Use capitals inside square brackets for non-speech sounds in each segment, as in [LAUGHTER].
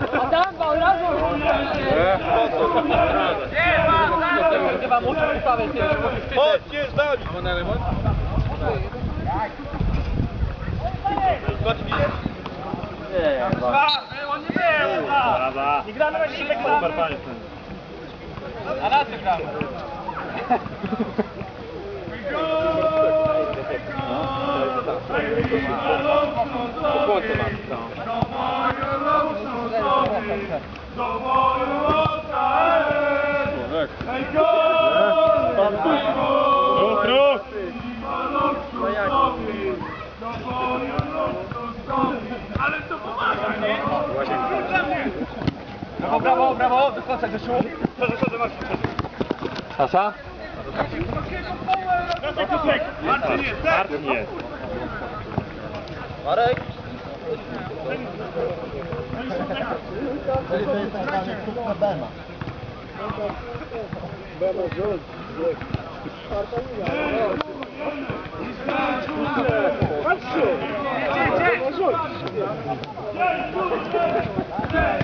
Adam Bał, razem! Chyba mu ustawę Chodźcie z nami! A na remont? Nie gramy na dzisiaj reklamy. A na co gramy? No, to jest tak. Po kłodzie mam. Do boju oddałem Najgorszy Ruch, ruch Do boju Ale to pomaga, nie? Brawo, brawo, brawo, wychodzę, Grzesiu Co zasadę masz? Sasa? Marcin jest, Marcin jest Marek Patrzcie! Patrzcie!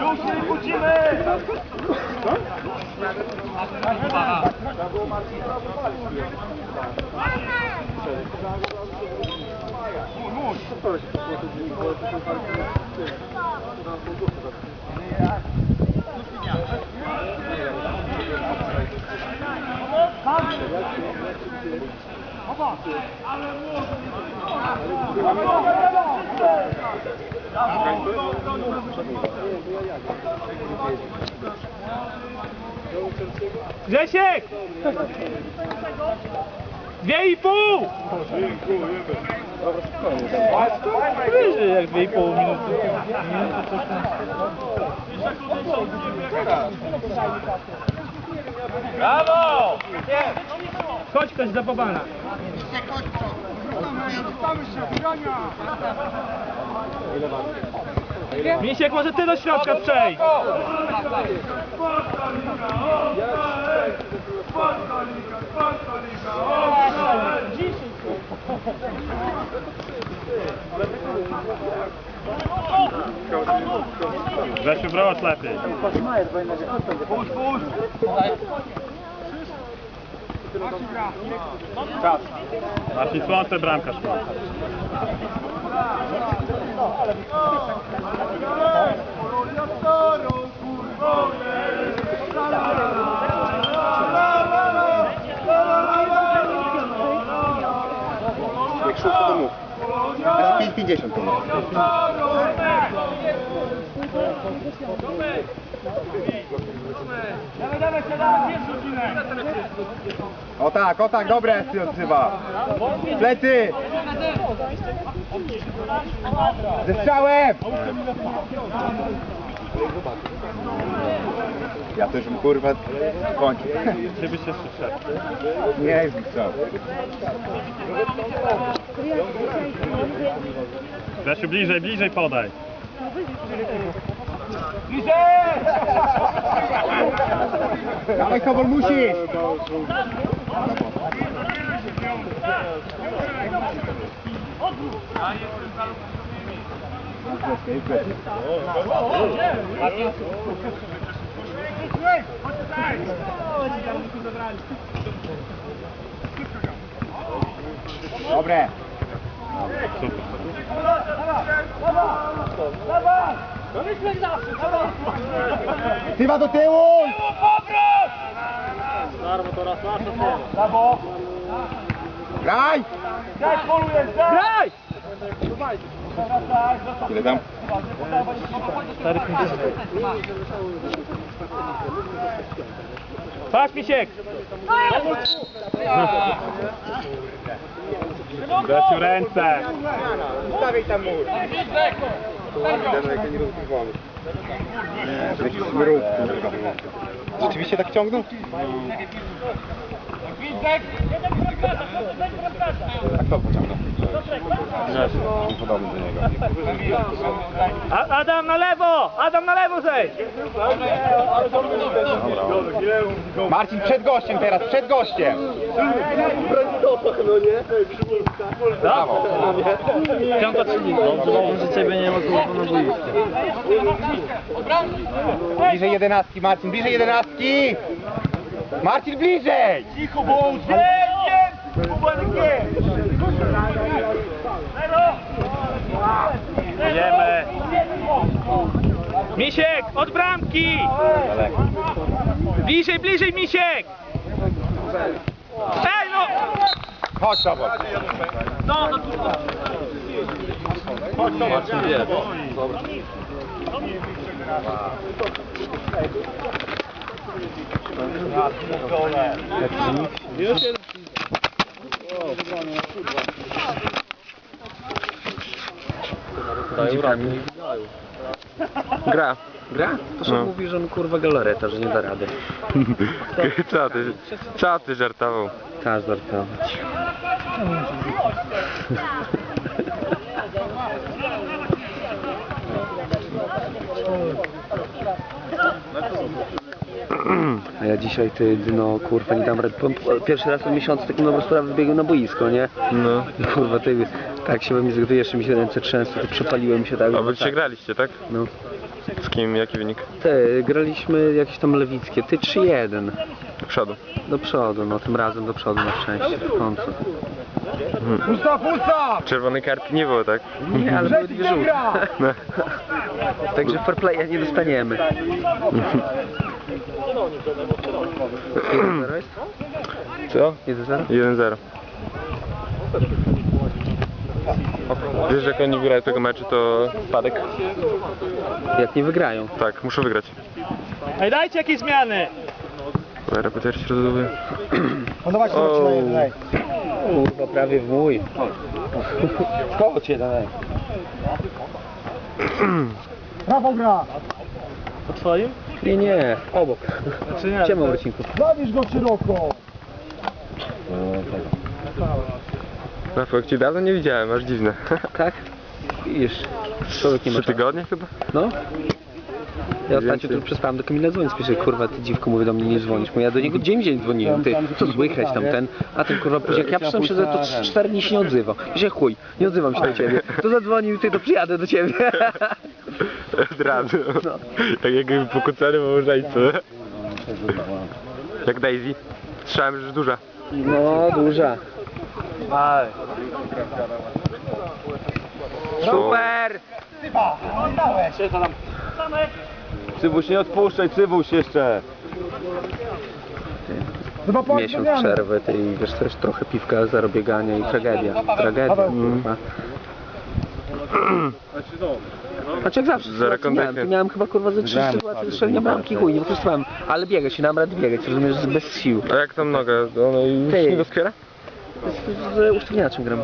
Ruszyli, budzimy! Co? Mórz! Grzesiek! Dwie i pół! A skąd wyżej jak dwie i pół minuty? Minuty coś tam. Brawo! Chodź ktoś za Bobana. Misiek, może ty do środka przejdź. Ale Grzesiu, wróć lepiej. Puść, puść! Marcin Słońce, bramkarz. Jak szósty to mów. 5,50 to mów. Tomek! Dawaj, dawaj, siadaj! O tak, o tak, dobre się odzywa. Plecy! Ze strzałem! Ja też bym kurwa kończył. Czy jeszcze wszedł? Nie, już bym chciał. Zasiu, bliżej, bliżej podaj. Lisey! Dawaj Kowal! Dobre. Super. Lewa! Lewa! Lewa! Do refleksacji, Tywa do tyłu! Powrót! Darmo, to raz nasze słowo. Brawo! Graj! Graj, polujesz, graj! Ile tam? 4,50. Patrz Misiek! Dać ręce! Ustawij tam mur! Nie. Rzeczywiście tak ciągnął? A kto pociągnął? Podobny do niego. A, Adam na lewo! Adam na lewo zejdź! Marcin przed gościem teraz, przed gościem! Brawo! Piąta trzydzieści. Dobrze, że ciebie nie ma. Bliżej jedenastki, Marcin, bliżej jedenastki! Marcin, bliżej! Cicho, bo! Jedziemy! Misiek, od bramki! Bliżej, bliżej Misiek! Ej no! Chodź. No, no tu. Chodź, Sobot. Już jeden. Gra. Gra? To się No. mówi, że on kurwa galareta, że nie da rady. [LAUGHS] Co ty, co ty żartował? Każ żartować. A ja dzisiaj ty, no kurwa nie dam rady. Pierwszy raz w miesiącu taką dobrą sprawę wybiegłem na boisko, nie? No. I kurwa ty, tak się we mnie zgrywa, jeszcze mi się ręce trzęsą, to przepaliłem się tak. A wy dzisiaj graliście, tak? No. Z kim? Jaki wynik? Te, graliśmy jakieś tam lewickie, ty 3-1. Do przodu. Do przodu, no tym razem do przodu na szczęście, w końcu. Ustaw, ustaw! Czerwonej kartki nie było, tak? Nie, ale były dwie żółte. [LAUGHS] No. Także fair playa nie dostaniemy. 1-0 jest? Co? 1-0? 1-0. Wiesz, że jak oni wygrają tego meczu, to spadek? Jak nie wygrają. Tak, muszą wygrać. Ej, dajcie jakieś zmiany! Repeter się rozładowuje. [CLEARS THROAT] No dawaj, daj, daj. Kurwa, prawie w mój. Koło cię, daj. Brawo [CLEARS THROAT] gra! Po twoim? Nie, nie, obok. Czy nie? Ciemno, Marcinku. Zabierz go szeroko! Rafał, jak cię dawno nie widziałem, aż dziwne. [LAUGHS] Tak? Widzisz, człowiek nie ma Trzy czasu. tygodnie chyba? No. Ja ostatnio Więcej. tu przespałem do Kamila dzwonić, pisze, kurwa, ty dziwko mówi do mnie nie dzwonisz, bo ja do niego dzień w dzień dzwoniłem, ty, co słychać tam ten, a ten kurwa później, jak ja przyszedłem się, to trz- cztery dni się nie odzywał. Pisze, chuj, nie odzywam się do ciebie, to zadzwonił, ty, to przyjadę do ciebie. [LAUGHS] Od razu. No. Tak jakby pokłócony małżeństwo. Jak Daisy. Słyszałem, że duża. No, duża. Aj. Super! Cybuś, nie odpuszczaj, Cybuś jeszcze! Miesiąc przerwy, ty i wiesz, też trochę piwka, zarobiegania i tragedia. Tragedia, kurwa. [CLEARS THROAT] Znaczy jak zawsze, miałem, miałem chyba kurwa ze trzy sytuacje, strzelnie bramki, chuj, nie wykorzystywałem, ale biegać, się nam rad biegać, rozumiesz, bez sił. A jak tam noga? Ona już Ty. nie doskwiera? Z, z usztywniaczem gram.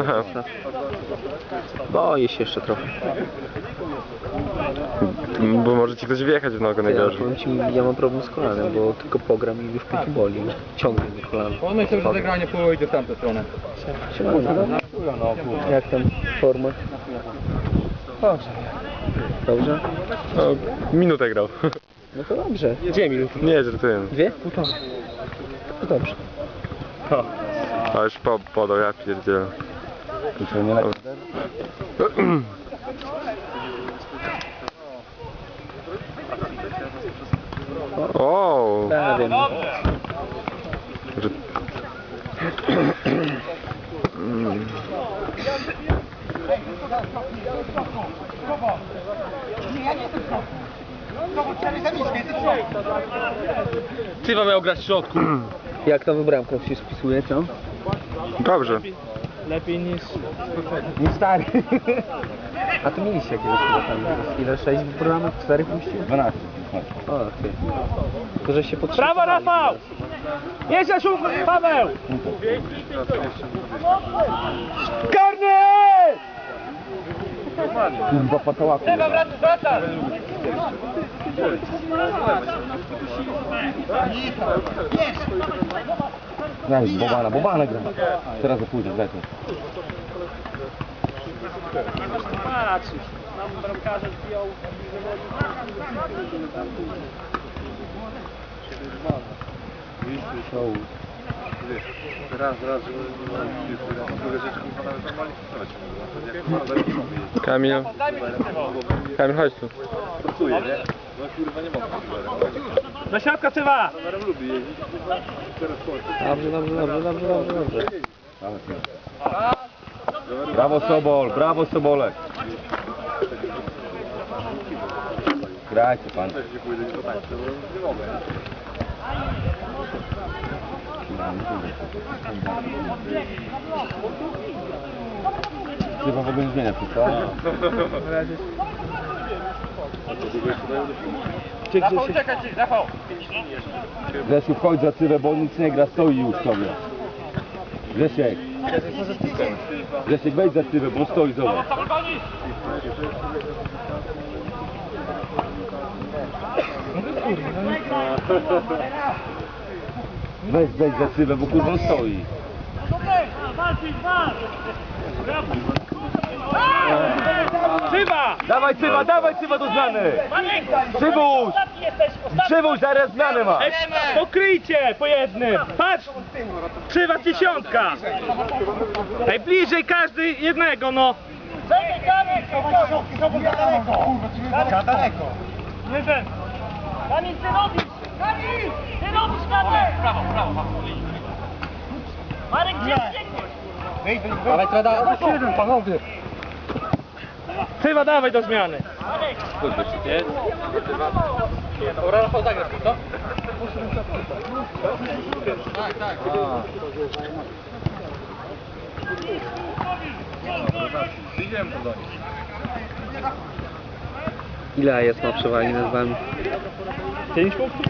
Aha. Boję się jeszcze trochę. Bo może ci ktoś wjechać w nogę ja, najgorzej. powiem ci, ja mam problem z kolanem, bo tylko pogram i już pięć boli. Ciągnie mi kolano. Myślę, że zagranie pójdzie w tamtą stronę. Jak tam forma? Dobrze? No, minutę grał. No to dobrze. Dwie minuty. Nie, żartuję. Dwie? To dobrze. A już po, podał, ja pierdzielę. O. Mm. Cywa miał grać w środku. Jak to bramka się spisuje, co? Dobrze. Lepiej niż... Nie stary. [LAUGHS] A to mieliście jakieś chyba tam, ile? 6 programów? 4 puścił? 12. O, ty. Tylko, że się Brawo potrzebowali. Rafał! Jedź na szum, Paweł! Karny! Kurwa patołapy. Daj, bobana, bobana gra. Teraz to pójdzie, daj to. Patrzysz, nam bramkarze zdjął. Kamil. Kamil, chodź tu. Do środka cywa! Dobrze, dobrze, dobrze, dobrze, dobrze, dobrze. Brawo Sobol, brawo Sobolek. Grajcie pan. Chyba w ogóle nie zmienia wszystko. [LAUGHS] Rafał, czekaj ci, Rafał! Grzesiu, wchodź za cywę, bo nic nie gra, stoi już sobie. Grzesiek. Grzesiek, wejdź za cywę, bo stoi, zobacz. Weź, wejdź za cywę, bo kurwa stoi. Cywa! Dawaj cywa, dawaj cywa do zmiany! Przywóz! Przywóz, zaraz zmianę ma! Pokryjcie po jednym! Patrz! Cywa dziesiątka! Najbliżej każdy jednego, no! Jeden! Kamil, ty robisz! Kamil! Ty robisz Kamil! Prawo, prawo, prawo. Marek, gdzie biegniesz? Ale. Jeden, panowie. Cywa, dawaj do zmiany! Ile jest ma przewagi nad wami? 5 punktów?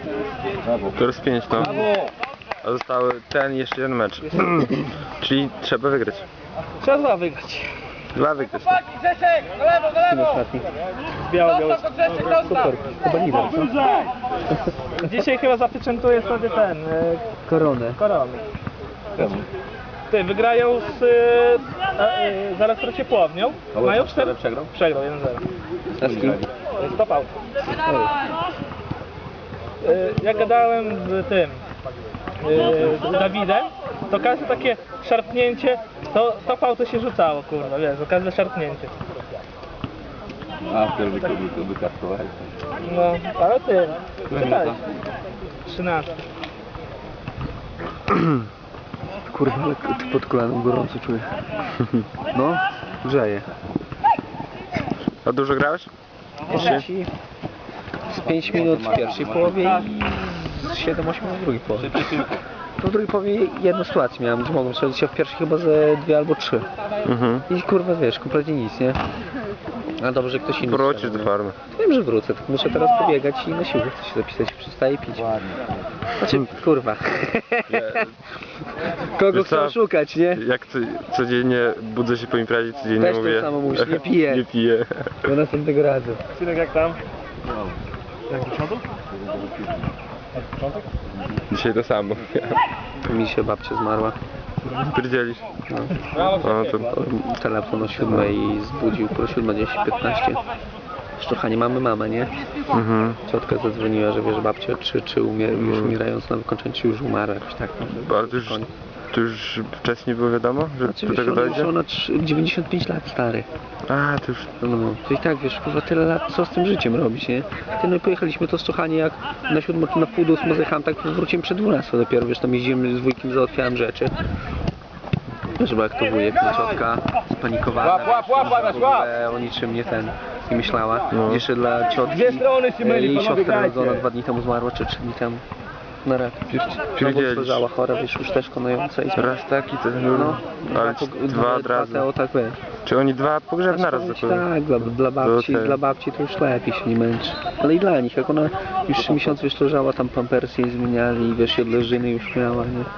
To jest 5, no. A zostały ten i jeszcze jeden mecz. [CLEARS THROAT] Czyli trzeba wygrać. Trzeba wygrać. Dwa wygrać. Grzesiek, do lewo, do lewo! Biało, biało. Dostał Grzesiek, dostał! Super, chyba lider. Dzisiaj chyba zapieczętuje sobie ten, e, Koronę. korony. Ty, wygrają z, e, e, z elektrociepłownią. Mają 4 przegrał? Przegrał 1-0. A z kim? Stop out. E, Jak gadałem z tym, e, z Dawidem, to każde takie szarpnięcie, to stop auto się rzucało, kurwa, wiesz, za każde szarpnięcie. A, wtedy wy- wykaskowali. No, ale ty, czytaj. 13. [CLEARS THROAT] Kurwa, ale pod kolanem gorąco czuję. [LAUGHS] No, grzeje. A dużo grałeś? Jeszcze ci z 5 minut w pierwszej połowie i z 7-8 w drugiej połowie. W drugiej połowie jedną sytuację miałem, gdzie mogłem strzelić, a w pierwszej chyba ze dwie albo trzy. Mhm. I kurwa wiesz, kompletnie nic, nie? A dobrze, że ktoś inny Wrócisz strzelił, do nie? farmy. Wiem, że wrócę, tylko muszę teraz pobiegać i na siłę chcę się zapisać, przestaję pić. Znaczy, kurwa. [LAUGHS] Kogo Wiesz co? chcę szukać, nie? Jak co, codziennie budzę się po imprezie, codziennie Też to mówię... samo mówisz, nie [LAUGHS] piję. nie piję. Do następnego razu. Synek jak tam? Dzisiaj to samo. Mi się babcia zmarła. Spierdzielisz. No. No to... Telefon o 7 zbudził, po 7.10-15. Szczuchanie mamy mamę, nie? Mhm. Ciotka zadzwoniła, że wiesz, babcia czy, czy umie, już umierając na wykończeniu, już umarła, jakoś tak. No, już, to już wcześniej było wiadomo, że Znaczy, do wiesz, tego ona, dojdzie? już ona trzy- 95 lat stary. A, to już... No, no, no. To i tak, wiesz, kurwa, tyle lat, co z tym życiem robić, nie? Ty, no i pojechaliśmy to słuchanie jak na siódmą na pół do ósmą zjechałem, tak wróciłem przed 12 dopiero, wiesz, tam jeździłem z wujkiem, załatwiałem rzeczy. Wiesz, bo jak to wujek, no ciotka spanikowana, Łap, łap, łap, wiesz, ogóle o niczym nie ten, nie myślała. No. Jeszcze dla ciotki, jej siostra rodzona dwa dni temu zmarła, czy trzy dni temu. Na rak. Pierdzielisz. Leżała chora, wiesz, już też konująca i Raz taki, to No, ale ci dwa od razu. Teo, tak wiesz. Czy oni dwa pogrzeb naraz Powiem ci zakładają? Tak, dla, dla, babci, To dla babci to już lepiej się nie męczy. Ale i dla nich, jak ona już trzy miesiące wiesz, leżała, tam pampersy jej zmieniali i wiesz, jedleżyny już miała, nie? [CLEARS THROAT]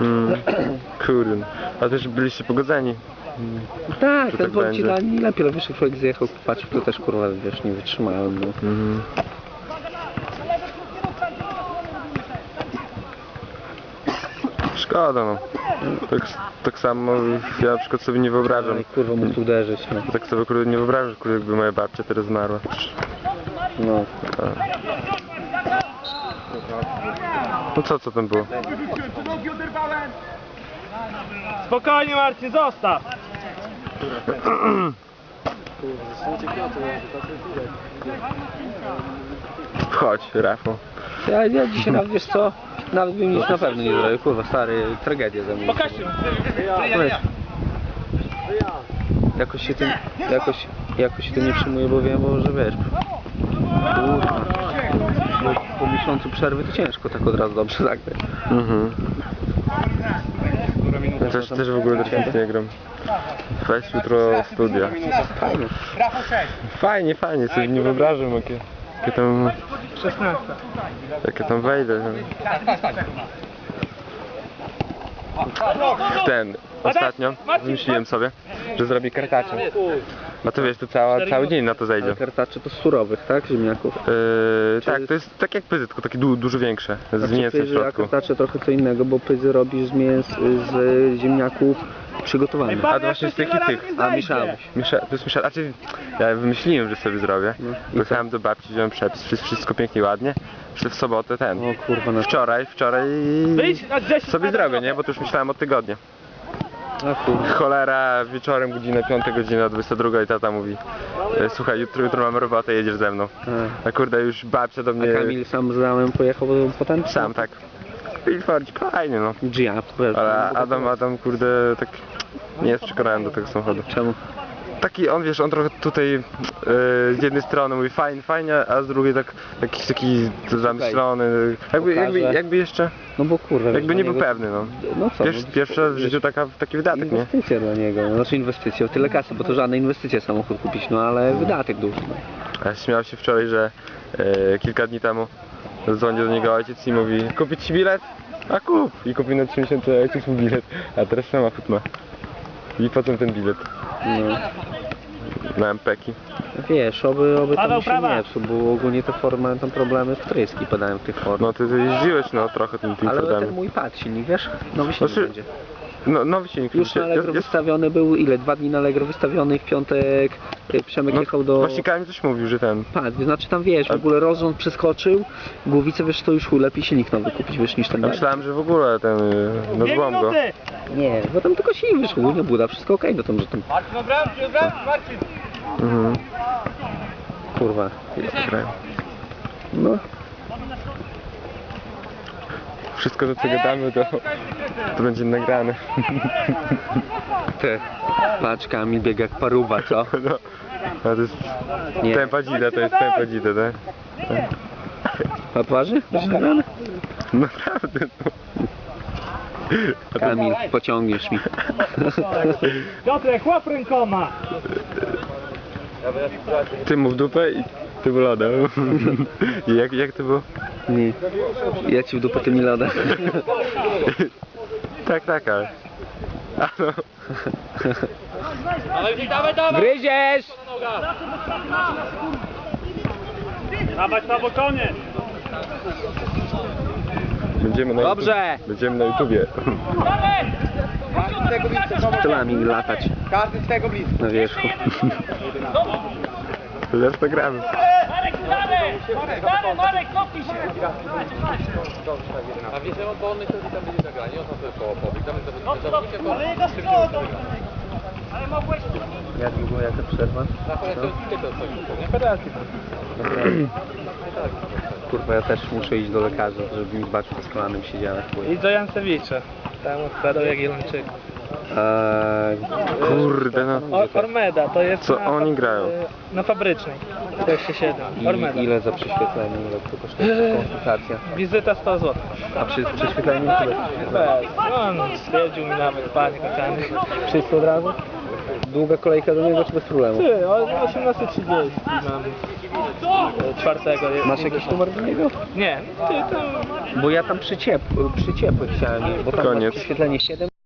Mm. Kurde. A też byliście pogodzeni. Tak, ten tak powiem ci będzie. dla niej lepiej, ale wiesz, jak człowiek zjechał patrz, to też kurwa, wiesz, nie wytrzymałem, no. Mhm. Szkoda no. Tak, tak samo ja na przykład sobie nie wyobrażam. Oj, kurwa, mógł uderzyć, no. Tak sobie kurde nie wyobrażam, kurde, jakby moja babcia teraz zmarła. no. No co, co tam było? Spokojnie Marcin, zostaw! Wchodź, Rafał. Ja, ja dzisiaj nawet, wiesz co, nawet bym nic na pewno nie zrobił, kurwa, stary, tragedia ze mnie. Pokażcie mi. Jakoś się tym, jakoś, jakoś się tym nie przyjmuję, bo wiem, bo że wiesz, kurwa, bo po miesiącu przerwy to ciężko tak od razu dobrze zagrać. Mhm. Ja też, też w ogóle też nic nie gram. Weź jutro studia. Fajnie. Fajnie, fajnie, sobie nie wyobrażam jakie, jakie tam, 16. jakie tam wejdę. Ten, ostatnio wymyśliłem sobie, że zrobię kartacze. No to wiesz, to cała, cały dzień na to zejdzie. Ale kartacze to z surowych, tak, ziemniaków? Yy, tak, to jest tak jak pyzy, tylko takie du, dużo większe, z Znaczy, mięsem w pyzy, a środku. kartacze trochę co innego, bo pyzy robisz z mięs, z ziemniaków przygotowanych. A to właśnie z tych i tych. A mieszałeś. Misza, to jest misza, znaczy ja wymyśliłem, że sobie zrobię. No, i Jechałem do babci, wziąłem przepis, wszystko, wszystko pięknie, ładnie. Jeszcze w sobotę ten. O kurwa, na Wczoraj, wczoraj Wyjdź 10 sobie zrobię, nie? Bo to już myślałem od tygodnia. A. Cholera, wieczorem godzina 5, godzina 22 i tata mówi e, Słuchaj, jutro, jutro mamy robotę, jedziesz ze mną. A. A kurde, już babcia do mnie... A Kamil sam z Adamem pojechał potem? Sam, tak. I twardzi, fajnie no. Wiesz. Ale Adam, Adam, kurde, tak nie jest przekonany do tego samochodu. Czemu? Taki, on wiesz, on trochę tutaj e, z jednej strony mówi fajnie, fajnie, a z drugiej tak jakiś taki zamyślony. Jakby, jakby, jakby jeszcze, No bo kurwa, jakby nie dla był niego- pewny, no. No co? Pierwszy, no, w życiu taka, taki wydatek, nie? Inwestycja dla niego, no, znaczy inwestycja, o tyle kasy, bo to żadne inwestycje samochód kupić, no ale wydatek duży. No. A śmiał się wczoraj, że e, kilka dni temu dzwoni do niego ojciec i mówi kupić ci bilet? A kup! I kupił na 3 miesiące ojciec mu bilet, a teraz samochód ma. I potem ten bilet No. na MPeki. Wiesz, oby, oby tam Paweł, się prawa. nie psuł, bo ogólnie te formy mają tam problemy, wtryski padają w tych formach. No ty, jeździłeś no trochę tym, tym ale ten mój pad silnik, wiesz? Nowy silnik Znaczy, będzie. No, nowy silnik. Już na Allegro jest- wystawiony był, ile? Dwa dni na Allegro wystawiony i w piątek y, Przemek no, jechał do... Właśnie Kamil coś mówił, że ten. Pad, znaczy tam wiesz, w ogóle rozrząd przeskoczył, głowice wiesz, to już lepiej silnik nowy kupić, wiesz, niż ten Ja myślałem, że w ogóle ten. y, No złam go. Nie, bo tam tylko silnik wyszło, głównie buda, wszystko okej, no tam, że tam, Marcin, obram, obram, Marcin. Mhm. kurwa, Grają. no, Wszystko to co gadamy to, to będzie nagrane. [LAUGHS] te, patrz Kamil biega jak paruwa, co? [LAUGHS] No. A to jest Nie. tempa dzida, to jest tempa dzida, tak? A twarzy? Będzie nagrane? Naprawdę no. Kamil, pociągniesz mi. Piotrek, łap rękoma! Ty mu w dupę i ty w lodę. [LAUGHS] I jak, jak to było? Nie, ja ci w dupę tymi loda. [LAUGHS] Tak, tak, ale... A no. Dawaj, dawaj, dawaj. Gryziesz! Dawać na bokonie! Będziemy na Dobrze. YouTube, będziemy na YouTubie. Tylami latać Każdy z tego blisko. na wierzchu. Zaraz to gramy. Marek, dalej! Dalej, Marek, cofnij się! A wiesz, bo on myślał, że tam będzie zagranie, on tam sobie koło pobiegł. Tam No, no, ale jego przodu! Ale mogłeś... Jak długo, jaka przerwa? Na koniec to ty to coś. Nie pedalki. Kurwa, ja też muszę iść do lekarza, żeby mi zobaczył, z kolanem siedziałem. Idź do Jancewicza. Tam odkładał Jagiellończyków. Eee, Kurde no. Or, Ormeda, to jest Co na, oni grają? Na fabrycznej. 27. Ormeda. i ile za prześwietlenie, ile to kosztuje konsultacja? Wizyta 100 zł. A przy prześwietleniu tyle? Bez. On stwierdził mi nawet, panie kochany. Wszystko od razu? Długa kolejka do niego czy bez problemu? Ty, o 18.30 mam czwartego. Masz jakiś numer do niego? Nie, ty tam Bo ja tam przy, ciep- przy ciepłych chciałem, bo tam Koniec. masz prześwietlenie 7